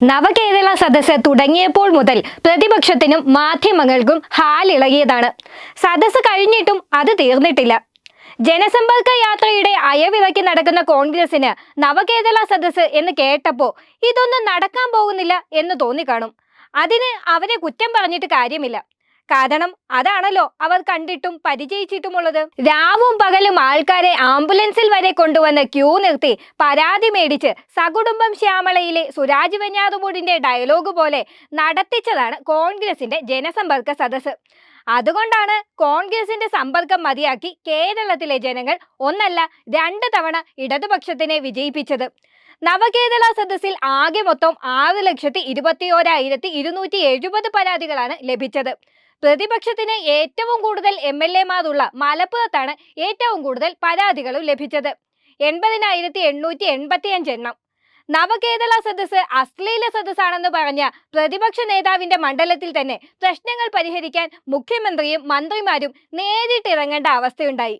നവകേരള സദസ്സ് തുടങ്ങിയപ്പോൾ മുതൽ പ്രതിപക്ഷത്തിനും മാധ്യമങ്ങൾക്കും ഹാലിളകിയതാണ്. സദസ്സ് കഴിഞ്ഞിട്ടും അത് തീർന്നിട്ടില്ല. ജനസമ്പർക്ക യാത്രയുടെ അയവിറക്കി നടക്കുന്ന കോൺഗ്രസിന് നവകേരള സദസ്സ് എന്ന് കേട്ടപ്പോ ഇതൊന്നും നടക്കാൻ പോകുന്നില്ല എന്ന് തോന്നിക്കാണും. അതിന് അവരെ കുറ്റം പറഞ്ഞിട്ട് കാര്യമില്ല. കാരണം അതാണല്ലോ അവർ കണ്ടിട്ടും പരിചയിച്ചിട്ടുമുള്ളത്. രാവും പകലും ആൾക്കാരെ ആംബുലൻസിൽ വരെ കൊണ്ടുവന്ന് ക്യൂ നിർത്തി പരാതി മേടിച്ച് സകുടുംബം ശ്യാമളയിലെ സുരാജ് വെഞ്ഞാറുമൂടിന്റെ ഡയലോഗ് പോലെ നടത്തിച്ചതാണ് കോൺഗ്രസിന്റെ ജനസമ്പർക്ക സദസ്സ്. അതുകൊണ്ടാണ് കോൺഗ്രസിന്റെ സമ്പർക്കം മതിയാക്കി കേരളത്തിലെ ജനങ്ങൾ ഒന്നല്ല രണ്ട് തവണ ഇടതുപക്ഷത്തിനെ വിജയിപ്പിച്ചത്. നവകേരള സദസ്സിൽ ആകെ മൊത്തം ആറ് ലക്ഷത്തി ഇരുപത്തിയോരായിരത്തി ഇരുന്നൂറ്റി എഴുപത് പരാതികളാണ് ലഭിച്ചത്. പ്രതിപക്ഷത്തിന് ഏറ്റവും കൂടുതൽ എം എൽ എമാരുള്ള മലപ്പുറത്താണ് ഏറ്റവും കൂടുതൽ പരാതികളും ലഭിച്ചത്. എൺപതിനായിരത്തി എണ്ണൂറ്റി എൺപത്തി എണ്ണം. നവകേരള സദസ് അശ്ലീല സദസ്സാണെന്ന് പറഞ്ഞ പ്രതിപക്ഷ നേതാവിന്റെ മണ്ഡലത്തിൽ തന്നെ പ്രശ്നങ്ങൾ പരിഹരിക്കാൻ മുഖ്യമന്ത്രിയും മന്ത്രിമാരും നേരിട്ടിറങ്ങേണ്ട അവസ്ഥയുണ്ടായി.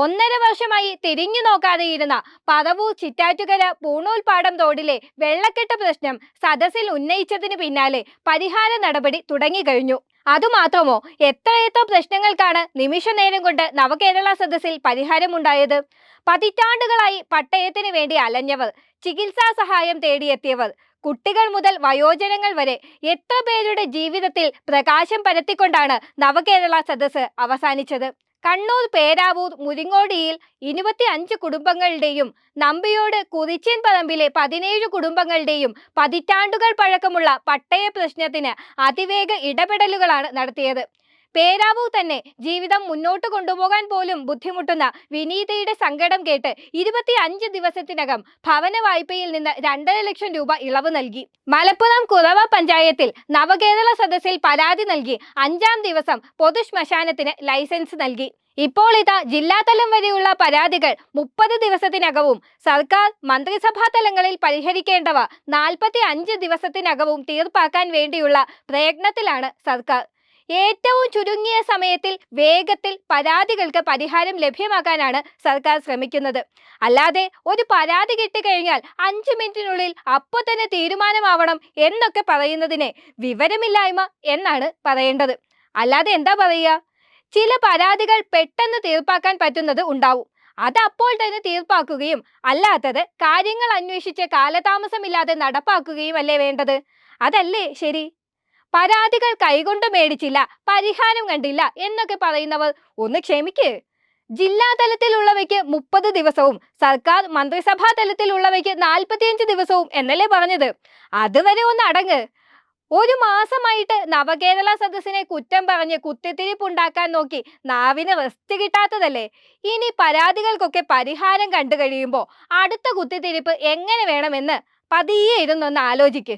ഒന്നര വർഷമായി തിരിഞ്ഞു നോക്കാതെയിരുന്ന പതവൂർ ചിറ്റാറ്റുകര പൂണൂൽപ്പാടം തോടിലെ വെള്ളക്കെട്ട് പ്രശ്നം സദസ്സിൽ ഉന്നയിച്ചതിന് പിന്നാലെ പരിഹാര നടപടി തുടങ്ങിക്കഴിഞ്ഞു. അതുമാത്രമോ എത്രയെത്ര പ്രശ്നങ്ങൾക്കാണ് നിമിഷ നേരം കൊണ്ട് നവകേരള സദസ്സിൽ പരിഹാരമുണ്ടായത്? പതിറ്റാണ്ടുകളായി പട്ടയത്തിന് വേണ്ടി അലഞ്ഞവർ ചികിത്സാ സഹായം തേടിയെത്തിയവർ കുട്ടികൾ മുതൽ വയോജനങ്ങൾ വരെ എത്ര പേരുടെ ജീവിതത്തിൽ പ്രകാശം പരത്തിക്കൊണ്ടാണ് നവകേരള സദസ്സ് അവസാനിച്ചത്? കണ്ണൂർ പേരാവൂർ മുരിങ്ങോടിയിൽ ഇരുപത്തി അഞ്ച് കുടുംബങ്ങളുടെയും നമ്പിയോട് കുതിച്ചൻ പറമ്പിലെ പതിനേഴ് കുടുംബങ്ങളുടെയും പതിറ്റാണ്ടുകൾ പഴക്കമുള്ള പട്ടയ പ്രശ്നത്തിന് അതിവേഗ ഇടപെടലുകളാണ് നടത്തിയത്. പേരാവൂർ തന്നെ. ജീവിതം മുന്നോട്ട് കൊണ്ടുപോകാൻ പോലും ബുദ്ധിമുട്ടുന്ന വിനീതയുടെ സങ്കടം കേട്ട് ഇരുപത്തി അഞ്ച് ദിവസത്തിനകം ഭവന വായ്പയിൽ നിന്ന് രണ്ടര ലക്ഷം രൂപ ഇളവ് നൽകി. മലപ്പുറം കുറവ പഞ്ചായത്തിൽ നവകേരള സദസ്സിൽ പരാതി നൽകി. അഞ്ചാം ദിവസം പൊതു ശ്മശാനത്തിന് ലൈസൻസ് നൽകി. ഇപ്പോൾ ഇതാ ജില്ലാതലം വരെയുള്ള പരാതികൾ മുപ്പത് ദിവസത്തിനകവും സർക്കാർ മന്ത്രിസഭാ തലങ്ങളിൽ പരിഹരിക്കേണ്ടവ നാൽപ്പത്തി അഞ്ച് ദിവസത്തിനകവും തീർപ്പാക്കാൻ വേണ്ടിയുള്ള പ്രയത്നത്തിലാണ് സർക്കാർ. ഏറ്റവും ചുരുങ്ങിയ സമയത്തിൽ വേഗത്തിൽ പരാതികൾക്ക് പരിഹാരം ലഭ്യമാക്കാനാണ് സർക്കാർ ശ്രമിക്കുന്നത്. അല്ലാതെ ഒരു പരാതി കിട്ടിക്കഴിഞ്ഞാൽ അഞ്ചു മിനിറ്റിനുള്ളിൽ അപ്പോൾ തന്നെ തീരുമാനമാവണം എന്നൊക്കെ പറയുന്നതിനെ വിവരമില്ലായ്മ എന്നാണ് പറയേണ്ടത്. അല്ലാതെ എന്താ പറയുക? ചില പരാതികൾ പെട്ടെന്ന് തീർപ്പാക്കാൻ പറ്റുന്നത് ഉണ്ടാവും. അത് അപ്പോൾ തന്നെ തീർപ്പാക്കുകയും അല്ലാത്തത് കാര്യങ്ങൾ അന്വേഷിച്ച് കാലതാമസമില്ലാതെ നടപ്പാക്കുകയും അല്ലേ വേണ്ടത്? അതല്ലേ ശരി? പരാതികൾ കൈകൊണ്ട് മേടിച്ചില്ല പരിഹാരം കണ്ടില്ല എന്നൊക്കെ പറയുന്നവർ ഒന്ന് ക്ഷമിക്ക്. ജില്ലാ തലത്തിലുള്ളവയ്ക്ക് മുപ്പത് ദിവസവും സർക്കാർ മന്ത്രിസഭാ തലത്തിലുള്ളവയ്ക്ക് നാൽപ്പത്തിയഞ്ച് ദിവസവും എന്നല്ലേ പറഞ്ഞത്? അതുവരെ ഒന്ന് അടങ്ങ്. ഒരു മാസമായിട്ട് നവകേരള സദസ്സിനെ കുറ്റം പറഞ്ഞ് കുത്തിത്തിരിപ്പുണ്ടാക്കാൻ നോക്കി നാവിന് റെസ്റ്റ് കിട്ടാത്തതല്ലേ? ഇനി പരാതികൾക്കൊക്കെ പരിഹാരം കണ്ടു കഴിയുമ്പോൾ അടുത്ത കുത്തിത്തിരിപ്പ് എങ്ങനെ വേണമെന്ന് പതിയെ ഇരുന്നൊന്ന് ആലോചിക്ക്.